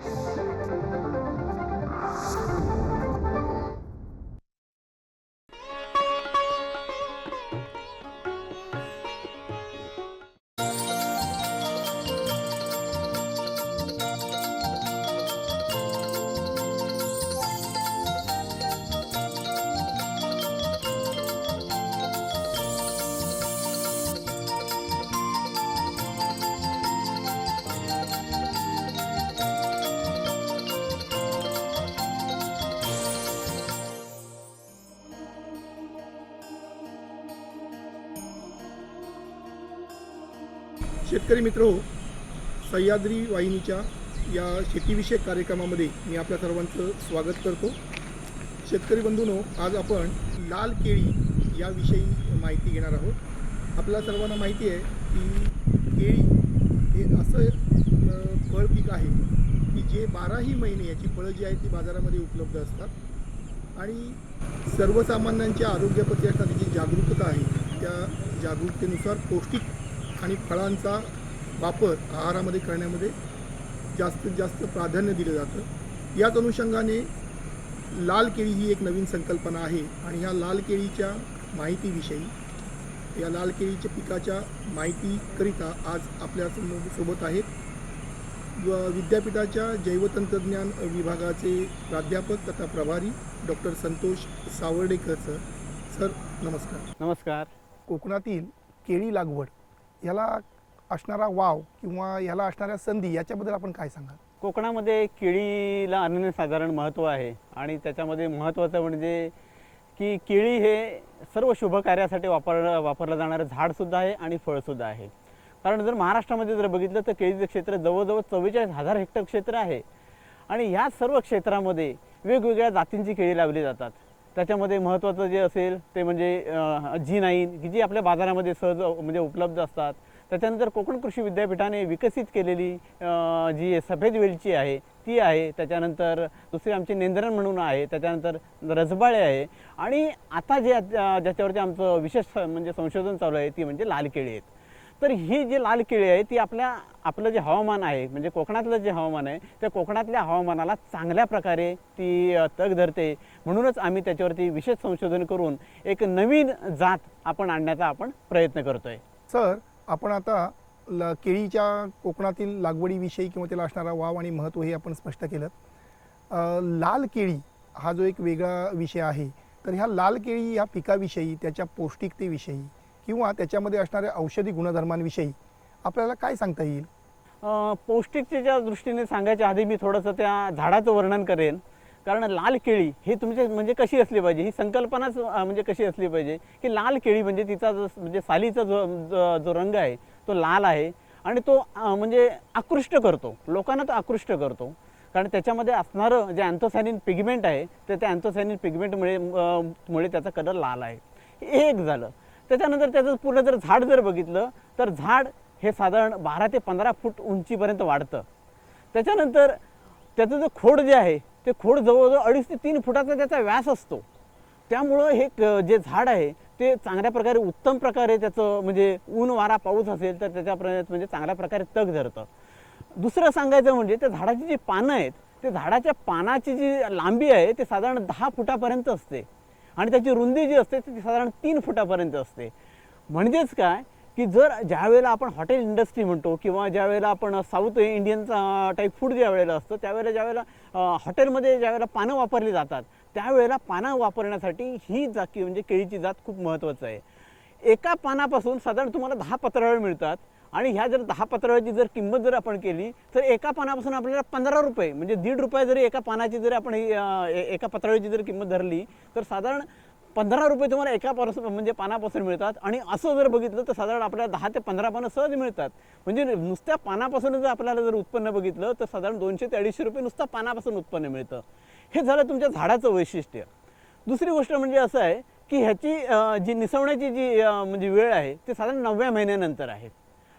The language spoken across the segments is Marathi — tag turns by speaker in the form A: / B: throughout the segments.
A: Thank you. शेतकरी मित्र हो, सह्याद्री वाहिनीच्या या शेतीविषयक कार्यक्रमामध्ये मी आपल्या सर्वांचं स्वागत करतो. शेतकरी बंधूनो आज आपण लाल केळी याविषयी माहिती घेणार आहोत. आपल्या सर्वांना माहिती आहे की केळी हे असं फळ पीक आहे की जे बाराही महिने याची फळं जी आहेत ती बाजारामध्ये उपलब्ध असतात. आणि सर्वसामान्यांच्या आरोग्याप्रती असणारी जी जागरूकता आहे त्या जागरूकतेनुसार पौष्टिक आणि फळांचा वापर आहारामध्ये करण्यामध्ये जास्तीत जास्त प्राधान्य दिलं जातं. याच अनुषंगाने लाल केळी ही एक नवीन संकल्पना आहे आणि ह्या लाल केळीच्या माहितीविषयी या लाल केळीच्या पिकाच्या माहितीकरिता आज आपल्यासोबत आहेत व विद्यापीठाच्या जैवतंत्रज्ञान विभागाचे प्राध्यापक तथा प्रभारी doctor Santosh Sawardekar sir. Sir नमस्कार.
B: नमस्कार.
A: कोकणातील केळी लागवड याला असणारा वाव किंवा ह्याला असणाऱ्या संधी याच्याबद्दल आपण काय सांगाल?
B: कोकणामध्ये केळीला अनन्यसाधारण महत्त्व आहे आणि त्याच्यामध्ये महत्त्वाचं म्हणजे की केळी हे सर्व शुभ कार्यासाठी वापर वापरलं जाणारं झाडसुद्धा आहे आणि फळसुद्धा आहे. कारण जर महाराष्ट्रामध्ये जर बघितलं तर केळीचं क्षेत्र जवळजवळ चव्वेचाळीस हजार हेक्टर क्षेत्र आहे. आणि ह्या सर्व क्षेत्रामध्ये वेगवेगळ्या जातींची केळी लावली जातात. त्याच्यामध्ये महत्त्वाचं जे असेल ते म्हणजे जी नाईन की जी आपल्या बाजारामध्ये सहज म्हणजे उपलब्ध असतात. त्याच्यानंतर कोकण कृषी विद्यापीठाने विकसित केलेली जी सफेद वेलची आहे ती आहे. त्याच्यानंतर दुसरी आमची नेंद्रण म्हणून आहे. त्याच्यानंतर रजबाळे आहे. आणि आता जे ज्याच्यावरती आमचं विशेष म्हणजे संशोधन चालू आहे ती म्हणजे लाल केळी आहेत. तर ही जी लाल केळी आहे ती आपल्या आपलं जे हवामान आहे म्हणजे कोकणातलं जे हवामान आहे त्या कोकणातल्या हवामानाला चांगल्या प्रकारे ती तग धरते. म्हणूनच आम्ही त्याच्यावरती विशेष संशोधन करून एक नवीन जात आपण आणण्याचा आपण प्रयत्न करतोय.
A: सर आपण आता ल केळीच्या कोकणातील लागवडीविषयी किंवा त्याला असणारा वाव आणि महत्त्व हे आपण स्पष्ट केलं. लाल केळी हा जो एक वेगळा विषय आहे तर ह्या लाल केळी ह्या पिकाविषयी त्याच्या पौष्टिकतेविषयी किंवा त्याच्यामध्ये असणाऱ्या औषधी गुणधर्मांविषयी आपल्याला काय सांगता येईल?
B: पौष्टिकतेच्या दृष्टीने सांगायच्या आधी मी थोडंसं त्या झाडाचं वर्णन करेन. कारण लाल केळी ही तुमचे म्हणजे कशी असली पाहिजे? ही संकल्पनाच म्हणजे कशी असली पाहिजे? की लाल केळी म्हणजे तिचा जो म्हणजे सालीचा जो जो- जो रंग आहे तो लाल आहे आणि तो म्हणजे आकृष्ट करतो. लोकांना तो आकृष्ट करतो. कारण त्याच्यामध्ये असणारं जे अँथोसॅनिन पिगमेंट आहे तर त्या अँथोसॅनिन पिगमेंटमुळे मुळे त्याचा कलर लाल आहे. हे एक झालं. त्याच्यानंतर त्याचं पूर्ण जर झाड जर बघितलं तर झाड हे साधारण बारा ते पंधरा फूट उंचीपर्यंत वाढतं. त्याच्यानंतर त्याचं जे खोड जे आहे ते खोड जवळजवळ अडीच ते तीन फुटाचा त्याचा व्यास असतो. त्यामुळं हे जे झाड आहे ते चांगल्या प्रकारे उत्तम प्रकारे त्याचं म्हणजे ऊन वारा पाऊस असेल तर त्याच्या म्हणजे चांगल्या प्रकारे तग धरतं. दुसरं सांगायचं म्हणजे त्या झाडाची जी पानं आहेत ते झाडाच्या पानाची जी लांबी आहे ते साधारण दहा फुटापर्यंत असते. आणि त्याची रुंदी जी असते ती साधारण तीन फुटापर्यंत असते. म्हणजेच काय? की जर ज्यावेळेला आपण हॉटेल इंडस्ट्री म्हणतो किंवा ज्यावेळेला आपण साऊथ इंडियन टाईप फूड ज्या वेळेला असतं त्यावेळेला ज्यावेळेला हॉटेलमध्ये ज्यावेळेला पानं वापरली जातात त्यावेळेला पानं वापरण्यासाठी ही जाती म्हणजे केळीची जात खूप महत्त्वाचं आहे. एका पानापासून साधारण तुम्हाला दहा पत्रावळ मिळतात आणि ह्या जर दहा पत्रावळची जर किंमत जर आपण केली तर एका पानापासून आपल्याला पंधरा रुपये म्हणजे दीड रुपये जरी एका पानाची जरी आपण एका पत्रावळीची जर किंमत धरली तर साधारण पंधरा रुपये तुम्हाला एका पासून म्हणजे पानापासून मिळतात. आणि असं जर बघितलं तर साधारण आपल्याला दहा ते पंधरा पानं सहज मिळतात. म्हणजे नुसत्या पानापासून जर आपल्याला जर उत्पन्न बघितलं तर साधारण दोनशे ते अडीचशे रुपये नुसत्या पानापासून उत्पन्न मिळतं. हे झालं तुमच्या झाडाचं वैशिष्ट्य. दुसरी गोष्ट म्हणजे असं आहे की ह्याची जी निसवण्याची जी म्हणजे वेळ आहे ते साधारण नवव्या महिन्यानंतर आहे.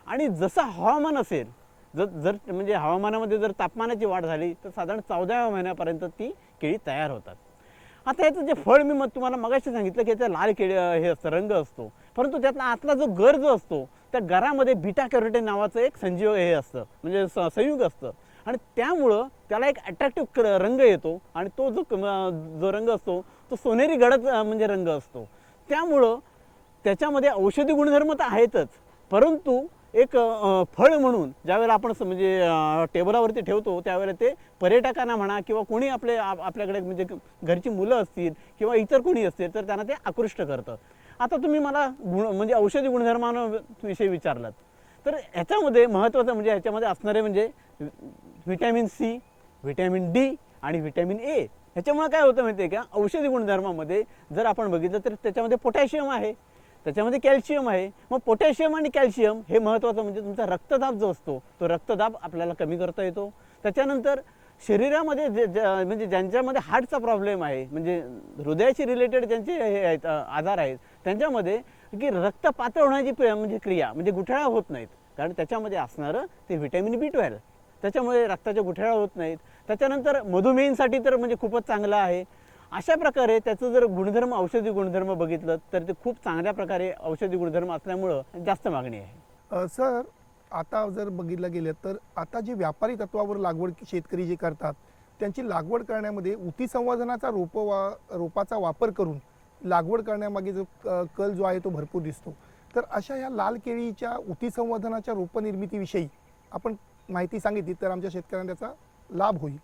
B: आणि जसं हवामान असेल जर जर म्हणजे हवामानामध्ये जर तापमानाची वाढ झाली तर साधारण चौदाव्या महिन्यापर्यंत ती केळी तयार होतात. आता याचं जे फळ मी मग तुम्हाला मगाशी सांगितलं की याचा लाल केळ हे असतं रंग असतो. परंतु त्यातला आतला जो गर जो असतो त्या गरामध्ये बिटा कॅरोटेन नावाचं एक संजीव हे असतं. म्हणजे स- संयुग असतं. आणि त्यामुळं त्याला एक अट्रॅक्टिव्ह रंग येतो आणि तो जो जो रंग असतो तो सोनेरी गडद म्हणजे रंग असतो. त्यामुळं त्याच्यामध्ये औषधी गुणधर्म तर आहेतच. परंतु एक फळ म्हणून ज्यावेळेला आपण स- म्हणजे टेबलावरती ठेवतो त्यावेळेला ते पर्यटकांना म्हणा किंवा कोणी आपले आपल्याकडे म्हणजे घरची मुलं असतील किंवा इतर कोणी असतील तर त्यांना ते आकृष्ट करतं. आता तुम्ही मला गुण म्हणजे औषधी गुणधर्मांविषयी विचारलात. तर ह्याच्यामध्ये महत्त्वाचं म्हणजे ह्याच्यामध्ये असणारे म्हणजे व्हिटॅमिन सी व्हिटॅमिन डी आणि व्हिटॅमिन ए. ह्याच्यामुळे काय होतं माहिती आहे का? औषधी गुणधर्मामध्ये जर आपण बघितलं तर त्याच्यामध्ये पोटॅशियम आहे. त्याच्यामध्ये कॅल्शियम आहे. मग पोटॅशियम आणि कॅल्शियम हे महत्त्वाचं म्हणजे तुमचा रक्तदाब जो असतो तो रक्तदाब आपल्याला कमी करता येतो. त्याच्यानंतर शरीरामध्ये जे ज्या- म्हणजे ज्यांच्यामध्ये हार्टचा प्रॉब्लेम आहे म्हणजे हृदयाशी रिलेटेड ज्यांचे हे आहेत आजार आहेत त्यांच्यामध्ये की रक्त पातळ होण्याची म्हणजे क्रिया म्हणजे गुठळ्या होत नाहीत. कारण त्याच्यामध्ये असणारं ते व्हिटॅमिन बी ट्वेल्व. त्याच्यामुळे रक्ताच्या गुठळ्या होत नाहीत. त्याच्यानंतर मधुमेहींसाठी तर म्हणजे खूपच चांगलं आहे. अशा प्रकारे त्याचं जर गुणधर्म औषधी गुणधर्म बघितलं तर ते खूप चांगल्या प्रकारे औषधी गुणधर्म असल्यामुळं जास्त मागणी आहे.
A: सर आता जर बघितलं गेलं तर आता जे व्यापारी तत्वावर लागवड शेतकरी जे करतात त्यांची लागवड करण्यामध्ये उती संवर्धनाचा रोप वा रोपाचा वापर करून लागवड करण्यामागे जो क- कल जो आहे तो भरपूर दिसतो. तर अशा या लाल केळीच्या उती संवर्धनाच्या रोपनिर्मितीविषयी आपण माहिती सांगितली तर आमच्या शेतकऱ्यांना त्याचा लाभ होईल.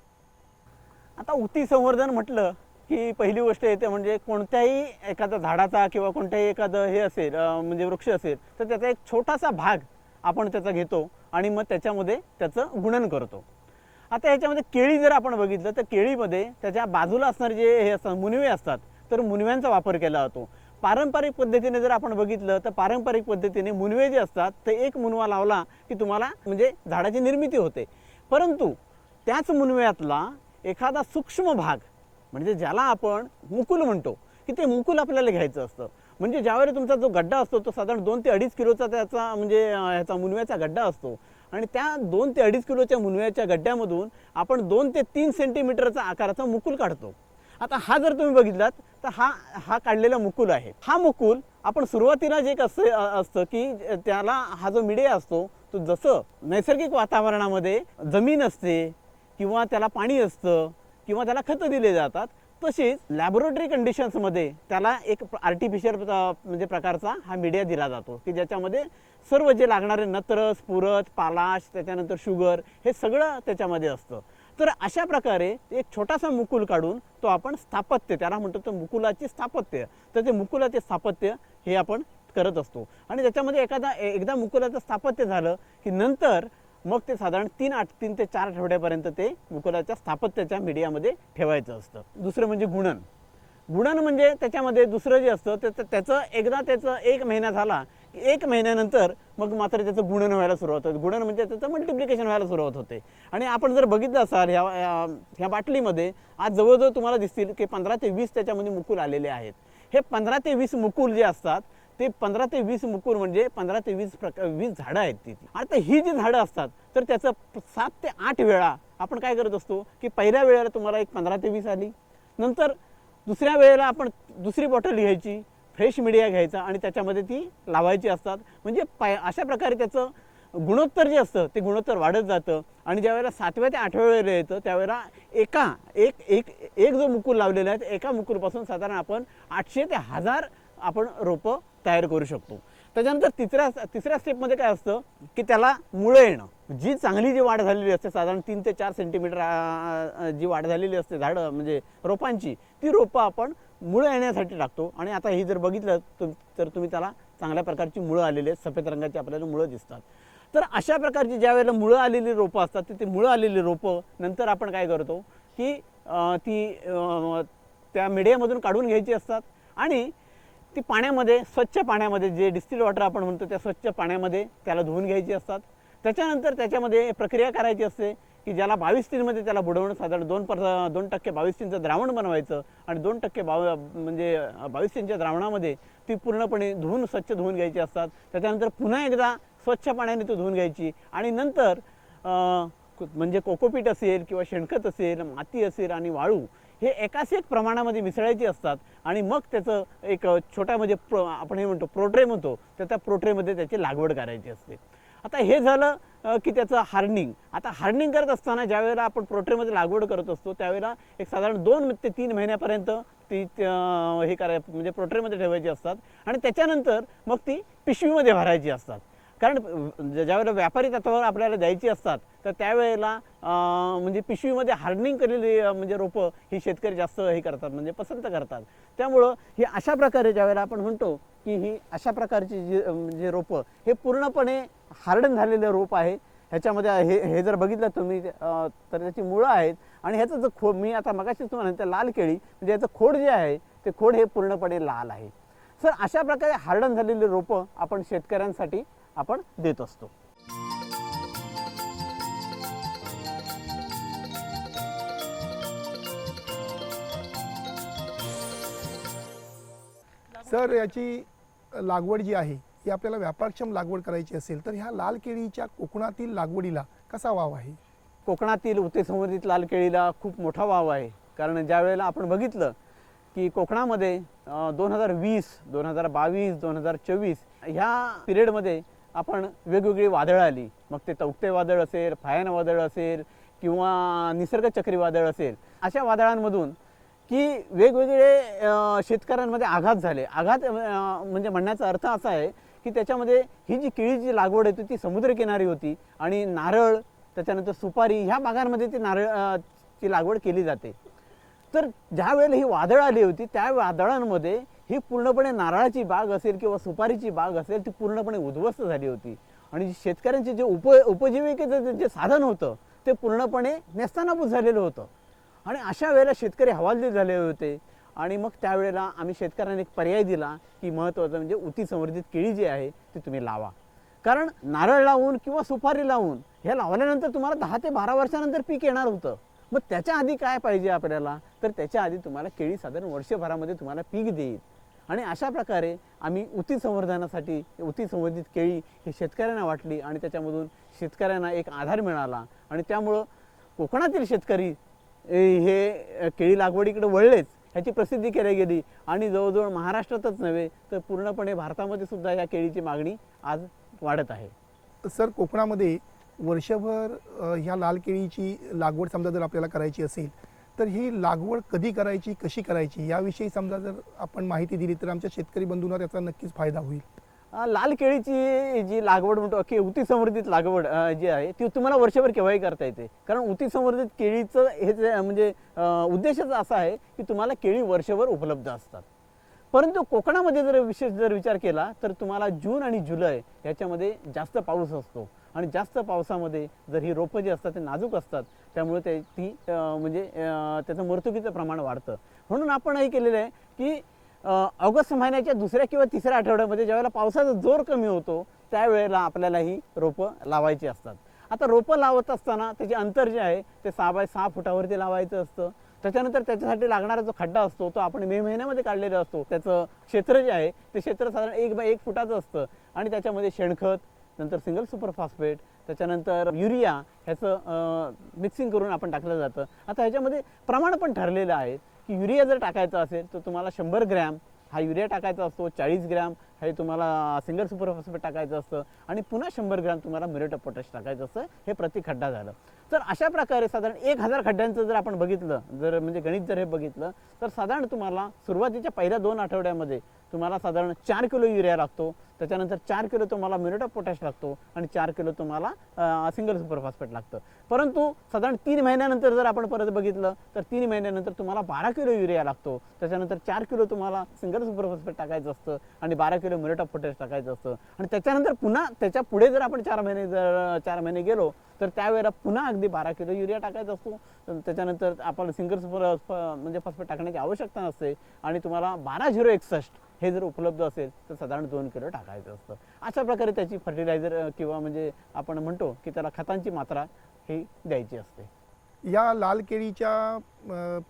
B: आता उती संवर्धन म्हटलं की पहिली गोष्ट येते म्हणजे कोणत्याही एखादा झाडाचा किंवा कोणत्याही एखादं हे असेल म्हणजे वृक्ष असेल तर त्याचा एक छोटासा भाग आपण त्याचा घेतो आणि मग त्याच्यामध्ये त्याचं गुणन करतो. आता ह्याच्यामध्ये केळी जर आपण बघितलं तर केळीमध्ये त्याच्या बाजूला असणारे जे हे असतात मुनवे असतात तर मुनव्यांचा वापर केला जातो. पारंपरिक पद्धतीने जर आपण बघितलं तर पारंपरिक पद्धतीने मुनवे जे असतात ते एक मुनवा लावला की तुम्हाला म्हणजे झाडाची निर्मिती होते. परंतु त्याच मुनव्यातला एखादा सूक्ष्म भाग म्हणजे ज्याला आपण मुकुल म्हणतो की ते मुकुल आपल्याला घ्यायचं असतं. म्हणजे ज्यावेळी तुमचा जो गड्डा असतो तो साधारण दोन ते अडीच किलोचा त्याचा म्हणजे ह्याचा मुनव्याचा गड्डा असतो. आणि त्या दोन ते अडीच किलोच्या मुनव्याच्या गड्ड्यामधून आपण दोन ते तीन सेंटीमीटरचा आकाराचा मुकुल काढतो. आता हा जर तुम्ही बघितलात तर हा हा काढलेला मुकुल आहे. हा मुकुल आपण सुरुवातीला जे कसं असतं की त्याला हा जो मिडिया असतो तो जसं नैसर्गिक वातावरणामध्ये जमीन असते किंवा त्याला पाणी असतं किंवा त्याला खतं दिले जातात तशीच लॅबोरेटरी कंडिशन्समध्ये त्याला एक आर्टिफिशियल म्हणजे प्रकारचा हा मीडिया दिला जातो की ज्याच्यामध्ये सर्व जे लागणारे नत्रस पुरत पालाश त्याच्यानंतर शुगर हे सगळं त्याच्यामध्ये असतं. तर अशा प्रकारे एक छोटासा मुकुल काढून तो आपण स्थापत्य त्याला म्हणतो तर मुकुलाचे स्थापत्य. तर ते मुकुलाचे स्थापत्य हे आपण करत असतो. आणि त्याच्यामध्ये एखादा एकदा मुकुलाचं स्थापत्य झालं की नंतर मग ते साधारण तीन आठ तीन ते चार आठवड्यापर्यंत ते मुकुलाच्या स्थापत्याच्या मीडियामध्ये ठेवायचं असतं. दुसरं म्हणजे गुणन. गुणन म्हणजे त्याच्यामध्ये दुसरं जे असतं ते त्याचं एकदा त्याचं एक महिना झाला की एक महिन्यानंतर मग मात्र त्याचं गुणन व्हायला सुरुवात होते. गुणन म्हणजे त्याचं मल्टिप्लिकेशन व्हायला सुरुवात होते. आणि आपण जर बघितलं असाल ह्या- ह्या बाटलीमध्ये आज जवळजवळ तुम्हाला दिसतील की पंधरा ते वीस त्याच्यामध्ये मुकुल आलेले आहेत. हे पंधरा ते वीस मुकुल जे असतात ते पंधरा ते वीस मुकुर म्हणजे पंधरा ते वीस प्रकार वीस झाडं आहेत ती. आता ही जी झाडं असतात तर त्याचं सात ते आठ वेळा आपण काय करत असतो की पहिल्या वेळेला तुम्हाला एक पंधरा ते वीस आली. नंतर दुसऱ्या वेळेला आपण दुसरी बॉटल घ्यायची फ्रेश मीडिया घ्यायचा आणि त्याच्यामध्ये ती लावायची असतात. म्हणजे पाय अशा प्रकारे त्याचं गुणोत्तर जे असतं ते गुणोत्तर वाढत जातं. आणि ज्यावेळेला सातव्या ते आठव्या वेळेला येतं त्यावेळेला एका एक एक एक जो मुकुल लावलेला आहे एका मुकुलपासून साधारण आपण आठशे ते हजार आपण रोपं तयार करू शकतो. त्याच्यानंतर तिसऱ्या तिसऱ्या स्टेपमध्ये काय असतं की त्याला मुळं येणं. जी चांगली जी वाढ झालेली असते साधारण तीन ते चार सेंटीमीटर जी वाढ झालेली असते झाडं म्हणजे रोपांची ती रोपं आपण मुळं येण्यासाठी टाकतो. आणि आता ही जर बघितलं तुम तर तुम्ही त्याला चांगल्या प्रकारची मुळं आलेली आहेत सफेद रंगाची आपल्याला मुळं दिसतात. तर अशा प्रकारची ज्या वेळेला मुळं आलेली रोपं असतात तर ती मुळं आलेली रोपं नंतर आपण काय करतो की ती त्या मीडियामधून काढून घ्यायची असतात. आणि ती पाण्यामध्ये स्वच्छ पाण्यामध्ये जे डिस्टिल वॉटर आपण म्हणतो त्या स्वच्छ पाण्यामध्ये त्याला धुवून घ्यायची असतात. त्याच्यानंतर त्याच्यामध्ये प्रक्रिया करायची असते की ज्याला बावीस तीनमध्ये त्याला बुडवणं साधारण दोन पर दोन टक्के बावीस तीनचं द्रावण बनवायचं आणि दोन टक्के बाव म्हणजे बावीस तीनच्या द्रावणामध्ये ती पूर्णपणे धुवून स्वच्छ धुवून घ्यायची असतात. त्याच्यानंतर पुन्हा एकदा स्वच्छ पाण्याने ती धुवून घ्यायची आणि नंतर म्हणजे कोकोपीट असेल किंवा शेणखत असेल माती असेल आणि वाळू हे एकाच एक प्रमाणामध्ये मिसळायची असतात आणि मग त्याचं एक छोटा म्हणजे प्रो आपण हे म्हणतो प्रोट्रे म्हणतो तर त्या प्रोट्रेमध्ये त्याची लागवड करायची असते. आता हे झालं की त्याचं हार्डनिंग आता हार्डनिंग करत असताना ज्यावेळेला आपण प्रोट्रेमध्ये लागवड करत असतो त्यावेळेला एक साधारण दोन ते तीन महिन्यापर्यंत ती हे कराय म्हणजे प्रोट्रेमध्ये ठेवायची असतात आणि त्याच्यानंतर मग ती पिशवीमध्ये भरायची असतात. कारण ज्यावेळेला व्यापारी तत्वावर आपल्याला द्यायची असतात तर त्यावेळेला म्हणजे पिशवीमध्ये हार्डनिंग केलेली म्हणजे रोपं ही शेतकरी जास्त हे करतात म्हणजे पसंत करतात. त्यामुळं ही अशा प्रकारे ज्यावेळेला आपण म्हणतो की ही अशा प्रकारची जी म्हणजे रोपं हे पूर्णपणे हार्डन झालेलं रोप आहे. ह्याच्यामध्ये हे हे जर बघितलं तुम्ही तर त्याची मुळं आहेत. आणि ह्याचं जो खो मी आता मगाशीच तुम्हाला त्या लाल केळी म्हणजे याचं खोड जे आहे ते खोड हे पूर्णपणे लाल आहे. सर अशा प्रकारे हार्डन झालेली रोपं आपण शेतकऱ्यांसाठी आपण देत असतो.
A: सर याची लागवड जी आहे ही आपल्याला व्यापारक्षम लागवड करायची असेल तर ह्या लाल केळीच्या कोकणातील लागवडीला कसा वाव आहे?
B: कोकणातील उत्तेसंवर्धित लाल केळीला खूप मोठा वाव आहे. कारण ज्या वेळेला आपण बघितलं की कोकणामध्ये दोन हजार वीस दोन हजार बावीस दोन हजार चोवीस ह्या पिरियडमध्ये आपण वेगवेगळी वादळं आली. मग ते तौक्ते वादळ असेल फायन वादळ असेल किंवा निसर्ग चक्रीवादळ असेल अशा वादळांमधून की वेगवेगळे शेतकऱ्यांमध्ये आघात झाले. आघात म्हणजे म्हणण्याचा अर्थ असा आहे की त्याच्यामध्ये ही जी केळीची लागवड होती ती समुद्रकिनारी होती आणि नारळ त्याच्यानंतर सुपारी ह्या भागांमध्ये ती नारळ ची लागवड केली जाते. तर ज्या वेळेला ही वादळ आली होती त्या वादळांमध्ये ही पूर्णपणे नारळाची बाग असेल किंवा सुपारीची बाग असेल ती पूर्णपणे उद्ध्वस्त झाली होती. आणि शेतकऱ्यांचे जे उप उपजीविकेचं जे- साधन होतं ते पूर्णपणे नेस्तानाभूत झालेलं होतं. आणि अशा वेळेला शेतकरी हवालदिल झाले होते. आणि मग त्यावेळेला आम्ही शेतकऱ्यांना एक पर्याय दिला की महत्त्वाचं म्हणजे उती संवर्धित केळी जी आहे ती तुम्ही लावा. कारण नारळ लावून किंवा सुपारी लावून हे लावल्यानंतर तुम्हाला दहा ते बारा वर्षानंतर पीक येणार होतं. मग त्याच्या आधी काय पाहिजे आपल्याला? तर त्याच्या आधी तुम्हाला केळी साधारण वर्षभरामध्ये तुम्हाला पीक देईल. आणि अशा प्रकारे आम्ही उती संवर्धनासाठी उती संवर्धित केळी ही शेतकऱ्यांना वाटली आणि त्याच्यामधून शेतकऱ्यांना एक आधार मिळाला. आणि त्यामुळं कोकणातील शेतकरी हे केळी लागवडीकडे वळलेच ह्याची प्रसिद्धी केली गेली. आणि जवळजवळ महाराष्ट्रातच नव्हे तर पूर्णपणे भारतामध्ये सुद्धा या केळीची मागणी आज वाढत आहे.
A: सर कोकणामध्ये वर्षभर ह्या लाल केळीची लागवड समजा जर आपल्याला करायची असेल तर ही लागवड कधी करायची कशी करायची याविषयी समजा जर आपण माहिती दिली तर आमच्या शेतकरी बंधूंना त्याचा नक्कीच फायदा होईल.
B: लाल केळीची जी लागवड म्हणतो की उती संवर्धित लागवड जी आहे ती तुम्हाला वर्षभर केव्हाही करता येते. कारण उती संवर्धित केळीचं हे जे म्हणजे उद्देशच असा आहे की तुम्हाला केळी वर्षभर उपलब्ध असतात. परंतु कोकणामध्ये जर विशेष जर विचार केला तर तुम्हाला जून आणि जुलै याच्यामध्ये जास्त पाऊस असतो. आणि जास्त पावसामध्ये जर ही रोपं जी असतात ते नाजूक असतात त्यामुळे ते ती म्हणजे त्याचं मर्तुकीचं प्रमाण वाढतं. म्हणून आपण हे केलेलं आहे की ऑगस्ट महिन्याच्या दुसऱ्या किंवा तिसऱ्या आठवड्यामध्ये ज्यावेळेला पावसाचा जोर कमी होतो त्यावेळेला आपल्याला ही रोपं लावायची असतात. आता रोपं लावत असताना त्याचे अंतर जे आहे ते सहा बाय सहा फुटावरती लावायचं असतं. त्याच्यानंतर त्याच्यासाठी लागणारा जो खड्डा असतो तो आपण मे महिन्यामध्ये काढलेला असतो. त्याचं क्षेत्र जे आहे ते क्षेत्र साधारण एक बाय एक फुटाचं असतं. आणि त्याच्यामध्ये शेणखत नंतर सिंगल सुपर फॉस्फेट त्याच्यानंतर युरिया ह्याचं मिक्सिंग करून आपण टाकलं जातं. आता ह्याच्यामध्ये प्रमाण पण ठरलेलं आहे की युरिया जर टाकायचा असेल तर तुम्हाला शंभर ग्रॅम हा युरिया टाकायचा असतो चाळीस ग्रॅम हे तुम्हाला सिंगल सुपर फॉस्फेट टाकायचं असतं आणि पुन्हा शंभर ग्रॅम तुम्हाला मिरेट ऑफ पोटॅश टाकायचं असतं हे प्रति खड्डा झालं. तर अशा प्रकारे साधारण एक हजार खड्ड्यांचं जर आपण बघितलं जर म्हणजे गणित जर हे बघितलं तर साधारण तुम्हाला सुरुवातीच्या पहिल्या दोन आठवड्यामध्ये तुम्हाला साधारण चार किलो युरिया लागतो त्याच्यानंतर चार किलो तुम्हाला मिरेट ऑफ पोटॅश लागतो आणि चार किलो तुम्हाला सिंगल सुपर फॉस्फेट लागतं. परंतु साधारण तीन महिन्यानंतर जर आपण परत बघितलं तर तीन महिन्यानंतर तुम्हाला बारा किलो युरिया लागतो त्याच्यानंतर चार किलो तुम्हाला सिंगल सुपर फॉस्फेट टाकायचं असतं आणि बारा किलो मिरेट ऑफ पोटॅश टाकायचं असतं. आणि त्याच्यानंतर पुन्हा त्याच्या पुढे जर आपण चार महिने जर चार महिने गेलो तर त्यावेळेला पुन्हा अगदी बारा किलो युरिया टाकायचा असतो. त्याच्यानंतर आपण सिंगल सुपर म्हणजे फॉस्फेट टाकण्याची आवश्यकता नसते. आणि तुम्हाला बारा झिरो एकसष्ट हे जर उपलब्ध असेल तर साधारण दोन किलो टाकायचं असतं. अशा प्रकारे त्याची फर्टिलायझर किंवा म्हणजे आपण म्हणतो की त्याला खतांची मात्रा ही द्यायची असते.
A: या लाल केळीच्या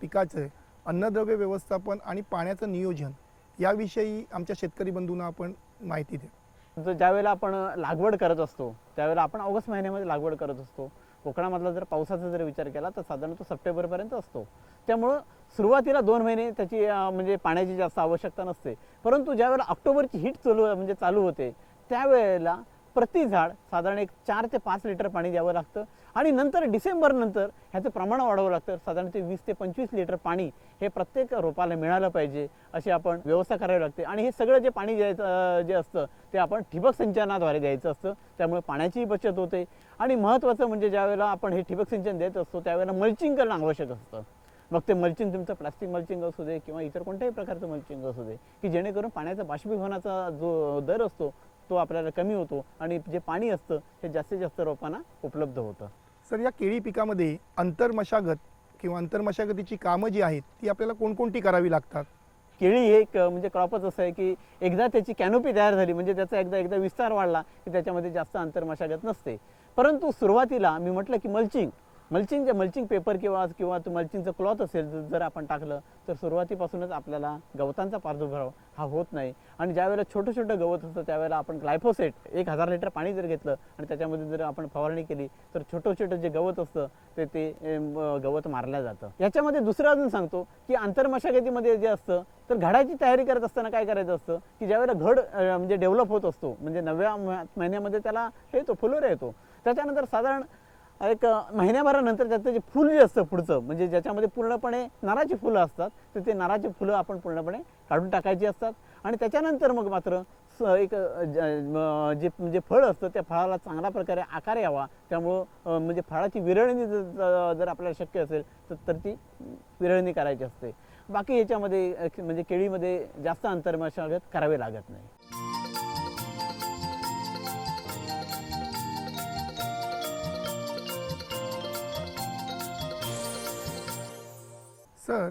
A: पिकाचे पिकाचं अन्नद्रव्य व्यवस्थापन आणि पाण्याचं नियोजन याविषयी आमच्या शेतकरी बंधूंना आपण माहिती
B: दे. ज्यावेळेला आपण लागवड करत असतो त्यावेळेला आपण ऑगस्ट महिन्यामध्ये लागवड करत असतो. कोकणामधला जर पावसाचा जर विचार केला तर साधारण तो सप्टेंबरपर्यंत असतो. त्यामुळं सुरुवातीला दोन महिने त्याची म्हणजे पाण्याची जास्त आवश्यकता नसते. परंतु ज्यावेळेला ऑक्टोबरची हीट चालू म्हणजे चालू होते त्यावेळेला प्रति झाड साधारण एक चार ते पाच लिटर पाणी द्यावं लागतं. आणि नंतर डिसेंबरनंतर ह्याचं प्रमाण वाढवावं लागतं. साधारण ते वीस ते पंचवीस लिटर पाणी हे प्रत्येक रोपाला मिळालं पाहिजे अशी आपण व्यवस्था करावी लागते. आणि हे सगळं जे पाणी द्यायचं जे असतं ते आपण ठिबक सिंचनाद्वारे द्यायचं असतं. त्यामुळे पाण्याचीही बचत होते. आणि महत्त्वाचं म्हणजे ज्यावेळेला आपण हे ठिबक सिंचन देत असतो त्यावेळेला मल्चिंग करणं आवश्यक असतं. मग ते मल्चिंग तुमचं प्लास्टिक मल्चिंग असू दे किंवा इतर कोणत्याही प्रकारचं मल्चिंग असू दे की जेणेकरून पाण्याचा बाष्पीभवनाचा जो दर असतो तो आपल्याला कमी होतो आणि जे पाणी असतं हे जास्तीत जास्त रोपांना उपलब्ध होतं.
A: सर या केळी पिकामध्ये अंतरमशागत किंवा अंतरमशागतीची कामं जी आहेत ती आपल्याला कोणकोणती करावी लागतात?
B: केळी हे एक म्हणजे क्रॉपच असं आहे की एकदा त्याची कॅनोपी तयार झाली म्हणजे त्याचा एकदा एकदा विस्तार वाढला की त्याच्यामध्ये जास्त अंतरमशागत नसते. परंतु सुरुवातीला मी म्हटलं की मल्चिंग मल्चिंगचे मल्चिंग पेपर किंवा किंवा मल्चिंगचं क्लॉथ असेल जर- आपण टाकलं तर सुरुवातीपासूनच आपल्याला गवतांचा प्रादुर्भाव हा होत नाही. आणि ज्यावेळेला छोटं छोटं गवत असतं त्यावेळेला आपण ग्लायफोसेट एक हजार लिटर पाणी जर घेतलं आणि त्याच्यामध्ये जर आपण फवारणी केली तर छोटं छोटं जे गवत असतं ते ते गवत मारलं जातं. याच्यामध्ये दुसरं अजून सांगतो की आंतरमशागतीमध्ये जे असतं तर घडाची तयारी करत असताना काय करायचं असतं की ज्यावेळेला घड म्हणजे डेव्हलप होत असतो म्हणजे नव्या महिन्यामध्ये त्याला हे येतो फुलोरा येतो. त्याच्यानंतर साधारण एक महिन्याभरानंतर त्याचं जे फुल जे असतं पुढचं म्हणजे ज्याच्यामध्ये पूर्णपणे नाराची फुलं असतात तर ते नाराची फुलं आपण पूर्णपणे काढून टाकायची असतात. आणि त्याच्यानंतर मग मात्र स- एक जे म्हणजे फळ असतं त्या फळाला चांगल्या प्रकारे आकार यावा. त्यामुळं म्हणजे फळाची विरळणी जर आपल्याला शक्य असेल तर तर ती विरळणी करायची असते. बाकी याच्यामध्ये म्हणजे केळीमध्ये जास्त अंतर्मशागत करावे लागत नाही.
A: सर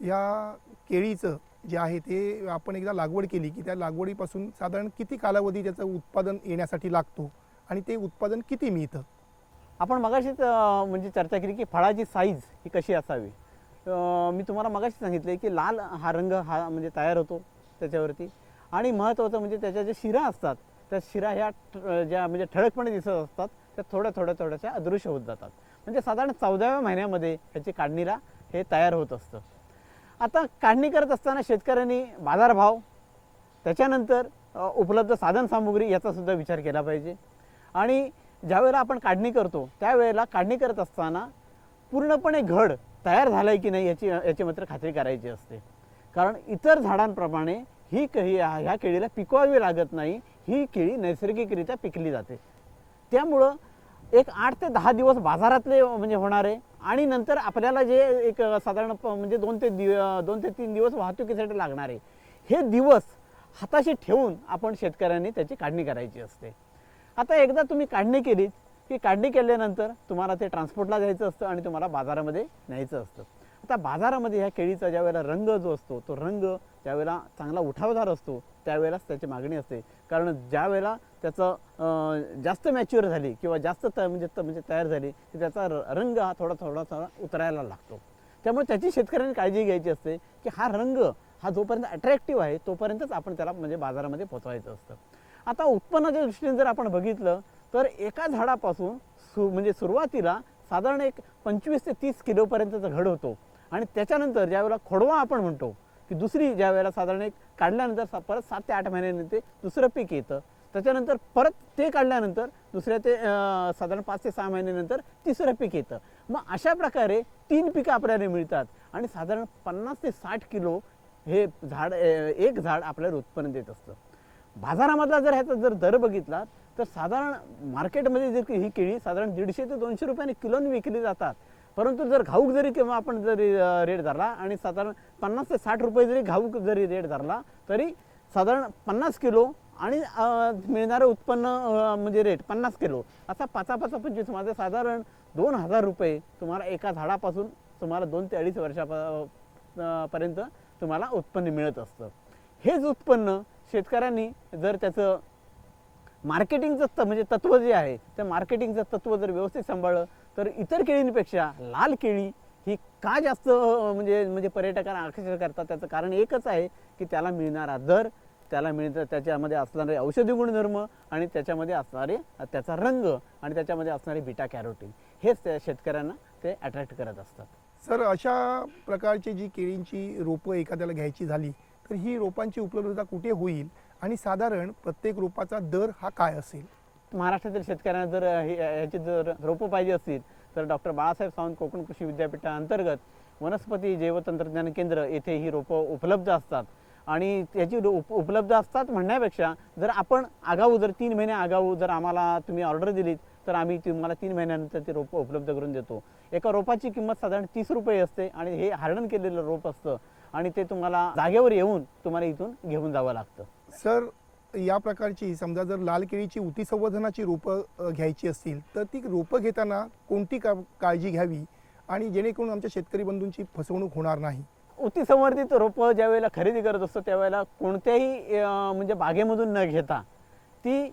A: या केळीचं जे आहे ते आपण एकदा लागवड केली की त्या लागवडीपासून साधारण किती कालावधी त्याचं उत्पादन येण्यासाठी लागतो आणि ते उत्पादन किती मिळतं?
B: आपण मगाशीच म्हणजे चर्चा केली की फळाची साईज ही कशी असावी. मी तुम्हाला मगाशी सांगितले की लाल हा रंग हा म्हणजे तयार होतो त्याच्यावरती. आणि महत्त्वाचं म्हणजे त्याच्या ज्या शिरा असतात त्या शिरा ह्या ठ- ज्या म्हणजे ठळकपणे दिसत असतात त्या थोड्या थोड्या थोड्याशा अदृश्य होत जातात. म्हणजे साधारण चौदाव्या महिन्यामध्ये ह्याची काढणीला हे तयार होत असतं. आता काढणी करत असताना शेतकऱ्यांनी बाजारभाव त्याच्यानंतर उपलब्ध साधनसामुग्री याचासुद्धा विचार केला पाहिजे. आणि ज्यावेळेला आपण काढणी करतो त्यावेळेला काढणी करत असताना पूर्णपणे घड तयार झाला आहे की नाही याची याची मात्र खात्री करायची असते. कारण इतर झाडांप्रमाणे ही केळी ह्या केळीला पिकवावी लागत नाही ही केळी नैसर्गिकरित्या पिकली जाते. त्यामुळं एक आठ ते दहा दिवस बाजारातले म्हणजे होणारे आणि नंतर आपल्याला जे एक साधारण प- म्हणजे दोन ते दिव दोन ते तीन दिवस वाहतुकीसाठी लागणारे हे दिवस हाताशी ठेवून आपण शेतकऱ्यांनी त्याची काढणी करायची असते. आता एकदा तुम्ही काढणी केलीत की काढणी केल्यानंतर तुम्हाला ते ट्रान्सपोर्टला द्यायचं असतं आणि तुम्हाला बाजारामध्ये न्यायचं असतं. आता बाजारामध्ये ह्या केळीचा ज्यावेळेला रंग जो असतो तो रंग ज्यावेळेला चांगला उठावदार असतो त्यावेळेलाच त्याची मागणी असते. कारण ज्यावेळेला त्याचं जास्त मॅच्युअर झाली किंवा जास्त त म्हणजे त- म्हणजे तयार झाली की त्याचा र- रंग हा थोडा थोडा थोडा उतरायला लागतो. त्यामुळे त्याची शेतकऱ्यांनी काळजी घ्यायची असते की हा रंग हा जोपर्यंत अट्रॅक्टिव्ह आहे तोपर्यंतच आपण त्याला म्हणजे बाजारामध्ये पोचवायचं असतं. आता उत्पन्नाच्या दृष्टीने जर आपण बघितलं तर एका झाडापासून सु म्हणजे सुरुवातीला साधारण एक पंचवीस ते तीस किलोपर्यंतचा घड होतो. आणि त्याच्यानंतर ज्यावेळेला खोडवा आपण म्हणतो की दुसरी ज्या वेळेला साधारण एक काढल्यानंतर सा- परत सात ते आठ महिन्यानंतर दुसरं पीक येतं. त्याच्यानंतर परत ते काढल्यानंतर दुसऱ्या ते साधारण पाच ते सहा महिन्यानंतर तिसरं पीक येतं. मग अशा प्रकारे तीन पिकं आपल्याला मिळतात. आणि साधारण पन्नास ते साठ किलो हे झाड एक झाड आपल्याला उत्पन्न देत असतं. बाजारामधला जर ह्याचा जर दर बघितला तर साधारण मार्केटमध्ये जर ही केळी साधारण दीडशे ते दोनशे रुपयाने किलोने विकली जातात. परंतु जर घाऊक जरी किंवा आपण जरी रेट धरला आणि साधारण पन्नास ते साठ रुपये जरी घाऊक जरी रेट धरला तरी साधारण पन्नास किलो आणि मिळणारं उत्पन्न म्हणजे रेट पन्नास किलो असा पाचा पाचा पंचवीस माझं साधारण दोन हजार रुपये तुम्हाला एका झाडापासून तुम्हाला दोन ते अडीच वर्षाप पर्यंत तुम्हाला उत्पन्न मिळत असतं. हेच उत्पन्न शेतकऱ्यांनी जर त्याचं मार्केटिंगचं त म्हणजे तत्व जे आहे त्या मार्केटिंगचं तत्व जर व्यवस्थित सांभाळलं तर इतर केळींपेक्षा लाल केळी ही का जास्त म्हणजे म्हणजे पर्यटकांना आकर्षित करतात? त्याचं कारण एकच आहे की त्याला मिळणारा दर त्याला मिळतं त्याच्यामध्ये असणारे औषधी गुणधर्म आणि त्याच्यामध्ये असणारे त्याचा रंग आणि त्याच्यामध्ये असणारे बिटा कॅरोटीन. हेच त्या शेतकऱ्यांना ते अट्रॅक्ट करत असतात.
A: सर अशा प्रकारची जी केळींची रोपं एखाद्याला घ्यायची झाली तर ही रोपांची उपलब्धता कुठे होईल? आणि साधारण प्रत्येक रोपाचा दर हा काय असेल?
B: महाराष्ट्रातील शेतकऱ्यांना जर हे ह्याची जर रोपं पाहिजे असतील तर डॉक्टर बाळासाहेब सावंत कोकण कृषी विद्यापीठाअंतर्गत वनस्पती जैवतंत्रज्ञान केंद्र येथे ही रोपं उपलब्ध असतात. आणि त्याची उप उपलब्ध असतात म्हणण्यापेक्षा जर आपण आगाऊ जर तीन महिने आगाऊ जर आम्हाला तुम्ही ऑर्डर दिलीत तर आम्ही तुम्हाला तीन महिन्यानंतर ते रोपं उपलब्ध करून देतो. एका रोपाची किंमत साधारण तीस रुपये असते आणि हे हार्डन केलेलं रोप असतं आणि ते तुम्हाला जागेवर येऊन तुम्हाला इथून घेऊन जावं लागतं.
A: सर या प्रकारची समजा जर लाल केळीची उती संवर्धनाची रोपं घ्यायची असतील तर ती रोपं घेताना कोणती का काळजी घ्यावी? आणि जेणेकरून आमच्या शेतकरी बंधूंची फसवणूक होणार नाही.
B: अति संवर्धित रोपं ज्या वेळेला खरेदी करत असतो त्यावेळेला कोणत्याही म्हणजे बागेमधून न घेता ती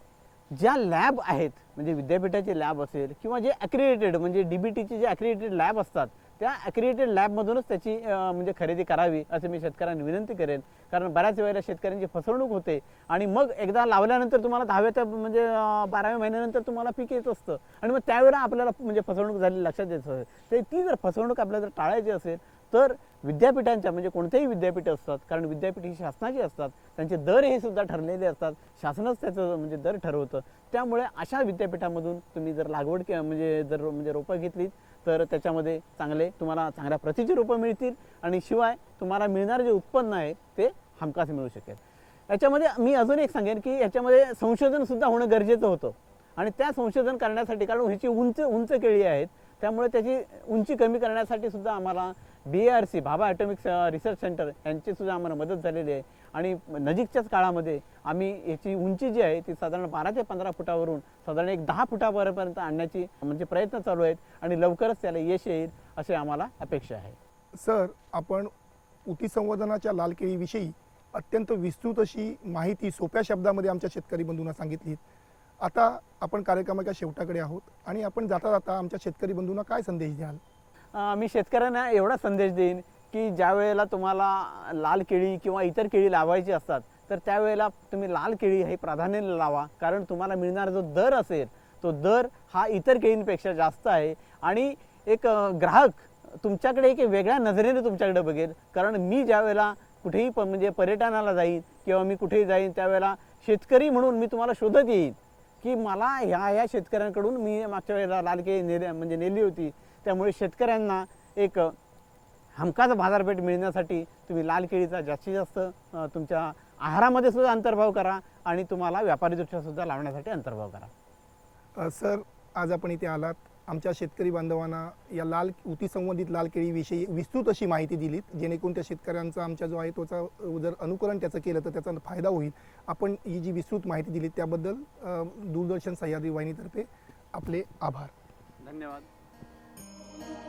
B: ज्या लॅब आहेत म्हणजे विद्यापीठाचे लॅब असेल किंवा जे ॲक्रिएटेड म्हणजे डी बी टीचे जे ॲक्रिएटेड लॅब असतात त्या ॲक्रिएटेड लॅबमधूनच त्याची म्हणजे खरेदी करावी असं मी शेतकऱ्यांना विनंती करेन. कारण बऱ्याच वेळेला शेतकऱ्यांची फसवणूक होते आणि मग एकदा लावल्यानंतर तुम्हाला दहाव्या त्या म्हणजे बाराव्या महिन्यानंतर तुम्हाला पीक येत असतं. आणि मग त्यावेळेला आपल्याला म्हणजे फसवणूक झाली लक्षात येत असेल. तर ती जर फसवणूक आपल्याला जर टाळायची असेल तर विद्यापीठांच्या म्हणजे कोणतेही विद्यापीठ असतात कारण विद्यापीठ ही शासनाची असतात त्यांचे दर हे सुद्धा ठरलेले असतात. शासनच त्याचं म्हणजे दर ठरवतं. त्यामुळे अशा विद्यापीठामधून तुम्ही जर लागवड म्हणजे जर म्हणजे रोपं घेतलीत तर त्याच्यामध्ये चांगले तुम्हाला चांगल्या प्रतीचे रोपं मिळतील आणि शिवाय तुम्हाला मिळणारं जे उत्पन्न आहे ते हमखास मिळू शकेल. याच्यामध्ये मी अजून एक सांगेन की याच्यामध्ये संशोधनसुद्धा होणं गरजेचं होतं. आणि त्या संशोधन करण्यासाठी कारण ह्याची उंच उंच केळी आहेत त्यामुळे त्याची उंची कमी करण्यासाठी सुद्धा आम्हाला B R C Bhabha atomics research centre यांची सुद्धा आम्हाला मदत झालेली आहे. आणि नजीकच्याच काळामध्ये आम्ही याची उंची जी आहे ती साधारण बारा ते पंधरा फुटावरून साधारण एक दहा फुटापर्यंत आणण्याची म्हणजे प्रयत्न चालू आहेत आणि लवकरच त्याला यश येईल असे आम्हाला अपेक्षा आहे.
A: सर आपण उती संवर्धनाच्या लाल केळीविषयी अत्यंत विस्तृत अशी माहिती सोप्या शब्दामध्ये आमच्या शेतकरी बंधूंना सांगितली. आता आपण कार्यक्रमाच्या शेवटाकडे आहोत आणि आपण जाता जाता आमच्या शेतकरी बंधूंना काय संदेश द्याल?
B: मी शेतकऱ्यांना एवढा संदेश देईन की ज्या वेळेला तुम्हाला लाल केळी किंवा इतर केळी लावायची असतात तर त्यावेळेला तुम्ही लाल केळी हे प्राधान्याने लावा. कारण तुम्हाला मिळणारा जो दर असेल तो दर हा इतर केळींपेक्षा जास्त आहे. आणि एक ग्राहक तुमच्याकडे एक वेगळ्या नजरेने तुमच्याकडे बघेल. कारण मी ज्या वेळेला कुठेही प म्हणजे पर्यटनाला जाईन किंवा मी कुठेही जाईन त्यावेळेला शेतकरी म्हणून मी तुम्हाला शोधत येईन की मला ह्या ह्या शेतकऱ्यांकडून मी मागच्या वेळेला लाल केळी नेली म्हणजे नेली होती. त्यामुळे शेतकऱ्यांना एक हमखास बाजारपेठ मिळण्यासाठी तुम्ही लाल केळीचा जास्तीत जास्त तुमच्या आहारामध्ये सुद्धा अंतर्भाव करा आणि तुम्हाला व्यापारीदृष्ट्या सुद्धा लावण्यासाठी अंतर्भाव करा.
A: सर आज आपण इथे आलात. आमच्या शेतकरी बांधवांना या लाल उती संबंधित लाल केळीविषयी विस्तृत अशी माहिती दिलीत. जेणेकरून त्या शेतकऱ्यांचा आमच्या जो आहे त्याचा अ, जर अनुकरण त्याचं केलं तर त्याचा फायदा होईल. आपण ही जी विस्तृत माहिती दिली त्याबद्दल दूरदर्शन सह्याद्री वाहिनीतर्फे आपले आभार.
B: धन्यवाद. Yeah.